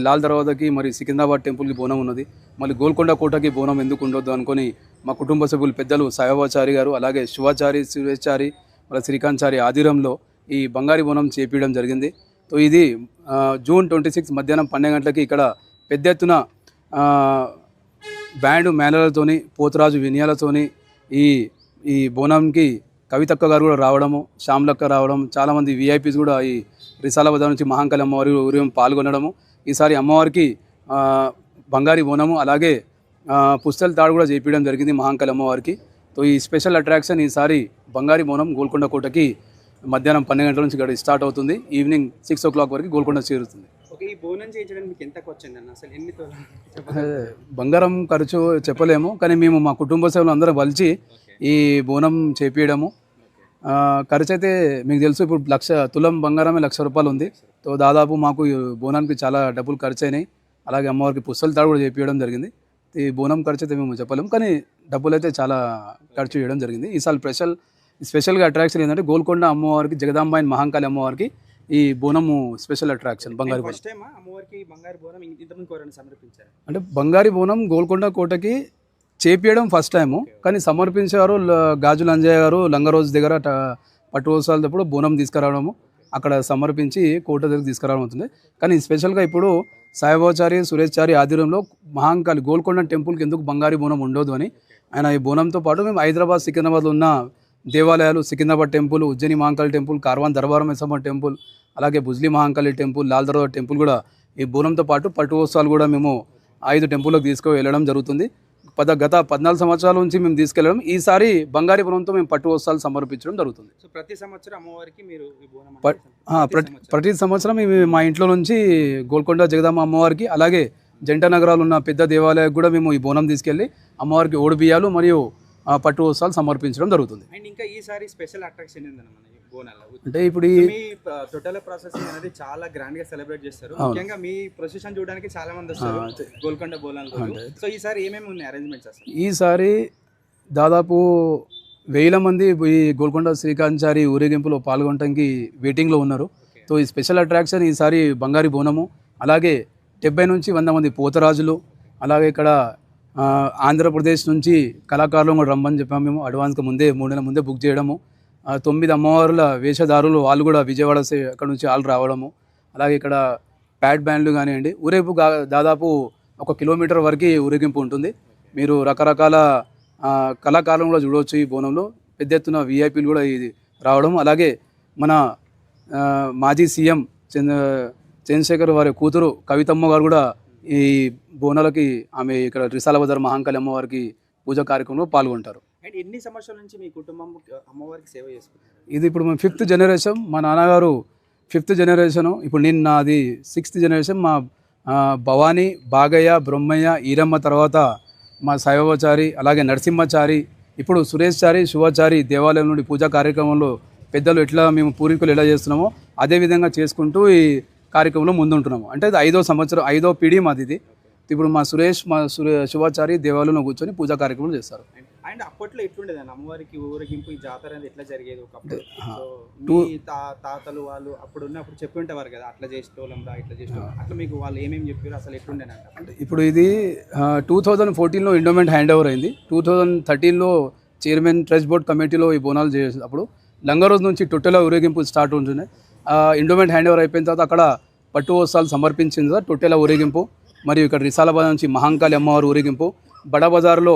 లాల్ దర్వాజాకి మరి సికింద్రాబాద్ టెంపుల్కి బోనం ఉన్నది. మళ్ళీ గోల్కొండ కోటకి బోనం ఎందుకు ఉండొద్దు అనుకొని మా కుటుంబ సభ్యులు పెద్దలు సాయబాచారి గారు అలాగే శివాచారి సురేశారి మళ్ళీ శ్రీకాంత్చారి ఆధీరంలో ఈ బంగారి బోనం చేపించడం జరిగింది. సో ఇది జూన్ ట్వంటీ సిక్స్ మధ్యాహ్నం పన్నెండు గంటలకి ఇక్కడ పెద్ద ఎత్తున బ్యాండ్ మేళలతోని పోతురాజు వినయాలతోని ఈ ఈ బోనంకి కవితక్క గారు కూడా రావడము శ్యామ్లక్క రావడం చాలామంది విఐపీస్ కూడా ఈ రిసాలాబాద్ నుంచి మహాంకాళి అమ్మవారి ఉదయం పాల్గొనడము ఈసారి అమ్మవారికి బంగారి బోనము అలాగే పుస్తల తాడు కూడా చేపించడం జరిగింది మహాంకాళి అమ్మవారికి. సో ఈ స్పెషల్ అట్రాక్షన్ ఈసారి బంగారి బోనం గోల్కొండ కోటకి మధ్యాహ్నం పన్నెండు గంటల నుంచి ఇక్కడ స్టార్ట్ అవుతుంది. ఈవినింగ్ సిక్స్ ఓ క్లాక్ వరకు గోల్కొండ చేరుతుంది. బంగారం ఖర్చు చెప్పలేము కానీ మేము మా కుటుంబ సభ్యులు అందరం కలిసి ఈ బోనం చేపించడము ఖర్చు అయితే మీకు తెలుసు ఇప్పుడు లక్ష తులం బంగారమే లక్ష రూపాయలు ఉంది. సో దాదాపు మాకు ఈ బోనానికి చాలా డబ్బులు ఖర్చు అయినాయి అలాగే అమ్మవారికి పుస్తల తాడు కూడా చేపించడం జరిగింది. ఈ బోనం ఖర్చు అయితే మేము చెప్పలేము కానీ డబ్బులు అయితే చాలా ఖర్చు చేయడం జరిగింది. ఈసారి స్పెషల్ స్పెషల్గా అట్రాక్షన్ ఏంటంటే గోల్కొండ అమ్మవారికి జగదాంబాయిన్ మహాంకాళి అమ్మవారికి ఈ బోనము స్పెషల్ అట్రాక్షన్ బంగారు బోనం. అంటే బంగారి బోనం గోల్కొండ కోటకి చేపియడం ఫస్ట్ టైము కానీ సమర్పించేవారు ల- గాజుల అంజయ్య గారు లంగరోజు దగ్గర పట్టు వస్తాలప్పుడు బోనం తీసుకురావడము అక్కడ సమర్పించి కోట దగ్గర తీసుకురావడం అవుతుంది. కానీ స్పెషల్గా ఇప్పుడు సాయిబాచారి సురేష్ చారి ఆధ్వర్యంలో మహాంకాళి గోల్కొండ టెంపుల్కి ఎందుకు బంగారు బోనం ఉండదు అని ఆయన ఈ బోనంతో పాటు మేము హైదరాబాద్ సికింద్రాబాద్లో ఉన్న దేవాలయాలు Secunderabad temple Ujjaini Mahankali temple Karwan Darbar Maisamma temple అలాగే బుజ్లీ మహాంకాళి టెంపుల్ లాల్ దర్వాజా టెంపుల్ కూడా ఈ బోనంతో పాటు పట్టు ఉత్సవాలు కూడా మేము ఐదు టెంపుల్లోకి తీసుకు వెళ్ళడం జరుగుతుంది. పద గత పద్నాలుగు సంవత్సరాల నుంచి మేము తీసుకెళ్ళడం ఈసారి బంగారి బోనంతో మేము పట్టు వస్త్రాలు సమర్పించడం జరుగుతుంది. సో ప్రతి సంవత్సరం అమ్మవారికి మీరు ప్రతి సంవత్సరం. మేము మా ఇంట్లో నుంచి గోల్కొండ జగదమ్మ అమ్మవారికి అలాగే జంట నగరాలు ఉన్న పెద్ద దేవాలయానికి కూడా మేము ఈ బోనం తీసుకెళ్ళి అమ్మవారికి ఓడి బియ్యాలు మరియు పట్టు వస్త్రాలు సమర్పించడం జరుగుతుంది. అండ్ ఇంకా ఈసారి స్పెషల్ అట్రాక్షన్ బోనాల అంటే ఇప్పుడు ఈ మీ టోటల్ ప్రాసెసింగ్ అనేది చాలా గ్రాండ్గా సెలబ్రేట్ చేస్తారు. ముఖ్యంగా మీ ప్రొసెషన్ చూడడానికి చాలా మంది వస్తారు. గోల్కొండ బోనాలు సో ఈసారి ఏమేమి ఉన్నాయి అరేంజ్మెంట్స్ అసలు? ఈసారి దాదాపు వేల మంది ఈ గోల్కొండ శ్రీకాంచారి ఊరేగింపులో పాల్గొనడానికి వెయిటింగ్లో ఉన్నారు. సో ఈ స్పెషల్ అట్రాక్షన్ ఈసారి బంగారి బోనము అలాగే డెబ్బై నుంచి వంద మంది పోతరాజులు అలాగే ఇక్కడ ఆంధ్రప్రదేశ్ నుంచి కళాకారులు కూడా రమ్మని చెప్పాము మేము. అడ్వాన్స్గా ముందే మూడు నెలల ముందే బుక్ చేయడము. తొమ్మిది అమ్మవారుల వేషధారులు వాళ్ళు కూడా విజయవాడ అక్కడ నుంచి వాళ్ళు రావడము. అలాగే ఇక్కడ ప్యాడ్ బ్యాండ్లు కానివ్వండి ఊరేపు దాదాపు ఒక కిలోమీటర్ వరకు ఊరేగింపు ఉంటుంది. మీరు రకరకాల కళాకాలం కూడా చూడవచ్చు ఈ బోనంలో. పెద్ద ఎత్తున విఐపీలు కూడా ఇది రావడం. అలాగే మన మాజీ సీఎం చంద్ర చంద్రశేఖర్ వారి కూతురు కవితమ్మ గారు కూడా ఈ బోనాలకి ఆమె ఇక్కడ రిసాల బజార్ మహాంకాళి అమ్మవారికి పూజ కార్యక్రమంలో పాల్గొంటారు. అండ్ ఎన్ని సంవత్సరాల నుంచి మీ కుటుంబం అమ్మవారికి సేవ చేసుకుంటారు ఇది ఇప్పుడు మేము ఫిఫ్త్ జనరేషన్ మా నాన్నగారు ఫిఫ్త్ జనరేషను ఇప్పుడు నేను నాది సిక్స్త్ జనరేషన్ మా భవానీ బాగయ్య బ్రహ్మయ్య ఈరమ్మ తర్వాత మా సాయిబాబాచారి అలాగే నరసింహచారి ఇప్పుడు సురేష్ చారి శివాచారి దేవాలయం నుండి పూజా కార్యక్రమంలో పెద్దలు ఎట్లా మేము పూర్వీకులు ఎలా చేస్తున్నామో అదే విధంగా చేసుకుంటూ ఈ కార్యక్రమంలో ముందుంటున్నాము. అంటే ఇది ఐదో సంవత్సరం ఐదో పీడి మాది ఇది. ఇప్పుడు మా సురేష్ మా సురే శివాచారి దేవాలయంలో కూర్చొని పూజా కార్యక్రమాలు చేస్తారు. అండ్ అప్పట్లో ఎట్లుండేది అమ్మవారికి ఊరేగింపు ఈ జాతర అనేది ఎట్లా జరిగేది ఒకప్పుడు? తాతలు వాళ్ళు అప్పుడు ఉన్నప్పుడు చెప్పి ఉంటారు కదా అట్లా చేసేటోళ్ళం రా ఇట్లా చేసేటోళ్ళం. అట్లా మీకు వాళ్ళు ఏమేమి చెప్పారు? అసలు ఎట్లుండేనంట అంటే ఇప్పుడు ఇది టూ థౌజండ్ ఫోర్టీన్లో ఇండోమెంట్ హ్యాండ్ ఓవర్ అయింది. టూ థౌజండ్ థర్టీన్లో చైర్మన్ ట్రస్ట్ బోర్డ్ కమిటీలో ఈ బోనాలు చేసినప్పుడు లంగరోజు నుంచి టొట్టెల ఊరేగింపు స్టార్ట్ ఉంటుంది ఇండోమెంట్ హ్యాండ్ ఓవర్ అయిపోయిన తర్వాత అక్కడ పట్టు వస్త్రాలు సమర్పించిన తర్వాత టొట్టెల ఊరేగింపు మరియు ఇక్కడ రిసాలాబాద్ నుంచి మహంకాళి అమ్మవారి ఊరేగింపు బడబజార్లో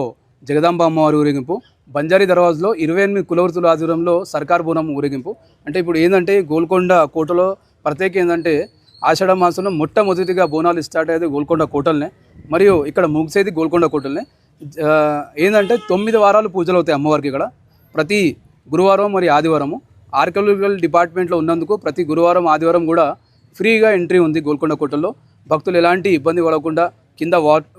జగదాంబ అమ్మవారి ఊరేగింపు బంజారీ దర్వాజలో ఇరవై ఎనిమిది కులవృత్తుల ఆధ్వర్యంలో సర్కార్ బోనం ఊరేగింపు. అంటే ఇప్పుడు ఏంటంటే గోల్కొండ కోటలో ప్రత్యేక ఏంటంటే ఆషాఢ మాసంలో మొట్టమొదటిగా బోనాలు స్టార్ట్ అయ్యేది గోల్కొండ కోటల్నే. మరియు ఇక్కడ ముగిసేది గోల్కొండ కోటల్నే. ఏంటంటే తొమ్మిది వారాలు పూజలు అవుతాయి అమ్మవారికి ఇక్కడ. ప్రతి గురువారం మరియు ఆదివారము. ఆర్కియాలజికల్ డిపార్ట్మెంట్లో ఉన్నందుకు ప్రతి గురువారం ఆదివారం కూడా ఫ్రీగా ఎంట్రీ ఉంది గోల్కొండ కోటల్లో. భక్తులు ఎలాంటి ఇబ్బంది పడకుండా కింద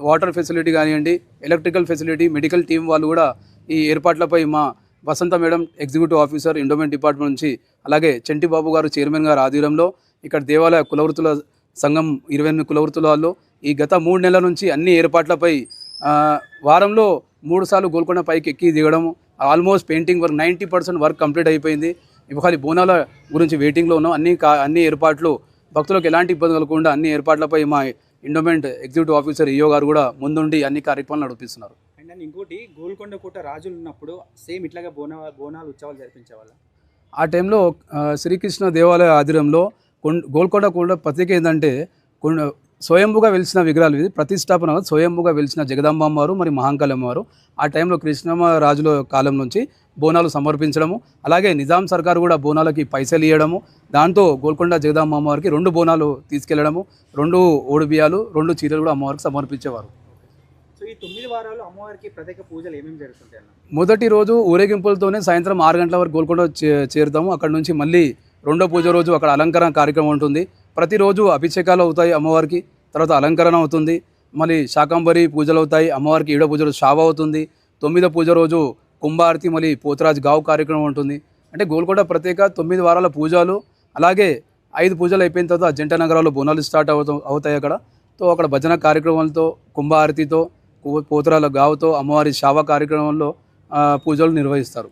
వాటర్ ఫెసిలిటీ కానివ్వండి ఎలక్ట్రికల్ ఫెసిలిటీ మెడికల్ టీం వాళ్ళు కూడా ఈ ఏర్పాట్లపై మా Vasantha madam executive officer endowment department నుంచి అలాగే చంటి బాబు గారు చైర్మన్ గారు ఆధ్వర్యంలో ఇక్కడ దేవాలయ కులవృత్తుల సంఘం ఇరవై ఎనిమిది కులవృత్తుల వాళ్ళు ఈ గత మూడు నెలల నుంచి అన్ని ఏర్పాట్లపై వారంలో మూడు సార్లు గోల్కొండ పైకి ఎక్కి దిగడం almost painting work ninety percent work complete అయిపోయింది. ఇప్పుడు బోనాల గురించి వెయిటింగ్లో ఉన్నాం. అన్ని కా అన్ని ఏర్పాట్లు భక్తులకు ఎలాంటి ఇబ్బంది కలగకుండా అన్ని ఏర్పాట్లపై మా ఇండోమెంట్ ఎగ్జిక్యూటివ్ ఆఫీసర్ ఈఓ గారు కూడా ముందుండి అన్ని కార్యక్రమాలు నడిపిస్తున్నారు. అండ్ ఇంకోటి గోల్కొండ కోట రాజులు ఉన్నప్పుడు సేమ్ ఇట్లాగా బోనా బోనాలు ఉత్సవాలు జరిపించేవాళ్ళ? ఆ టైంలో శ్రీకృష్ణ దేవాలయ ఆధ్వర్యంలో గోల్కొండ కూడా ప్రత్యేక ఏంటంటే స్వయంభుగా వెలిసిన విగ్రహాలు ఇది. ప్రతిష్టాపన స్వయంభుగా వెలిసిన జగదాంబమ్మ వారు మరి మహాంకాళి అమ్మవారు. ఆ టైంలో కృష్ణమ్మ రాజుల కాలం నుంచి బోనాలు సమర్పించడము. అలాగే నిజాం సర్కారు కూడా బోనాలకి పైసలు ఇవ్వడము దాంతో గోల్కొండ జగదాంబ అమ్మవారికి రెండు బోనాలు తీసుకెళ్ళడము. రెండు ఓడి బియ్యాలు రెండు చీరలు కూడా అమ్మవారికి సమర్పించేవారు. సో ఈ తొమ్మిది వారాలు అమ్మవారికి ప్రత్యేక పూజలు ఏమేమి జరుగుతుంటాయి అన్న? మొదటి రోజు ఊరేగింపులతోనే సాయంత్రం ఆరు గంటల వరకు గోల్కొండ చేరుతాము. అక్కడ నుంచి మళ్ళీ రెండో పూజ రోజు అక్కడ అలంకరణ కార్యక్రమం ఉంటుంది. ప్రతిరోజు అభిషేకాలు అవుతాయి అమ్మవారికి తర్వాత అలంకరణ అవుతుంది. మళ్ళీ శాకంబరి పూజలు అవుతాయి అమ్మవారికి ఏడో పూజ రోజు షావ అవుతుంది. తొమ్మిదో పూజ రోజు కుంభారతి మళ్ళీ పోతరాజ్ గావు కార్యక్రమం ఉంటుంది. అంటే గోల్కొండ ప్రత్యేక తొమ్మిది వారాల పూజలు అలాగే ఐదు పూజలు అయిపోయిన తర్వాత జంట నగరాల్లో బోనాలు స్టార్ట్ అవుతా అవుతాయి అక్కడ. తో అక్కడ భజన కార్యక్రమాలతో కుంభారతితో పోతరాల గావుతో అమ్మవారి శావ కార్యక్రమంలో పూజలు నిర్వహిస్తారు.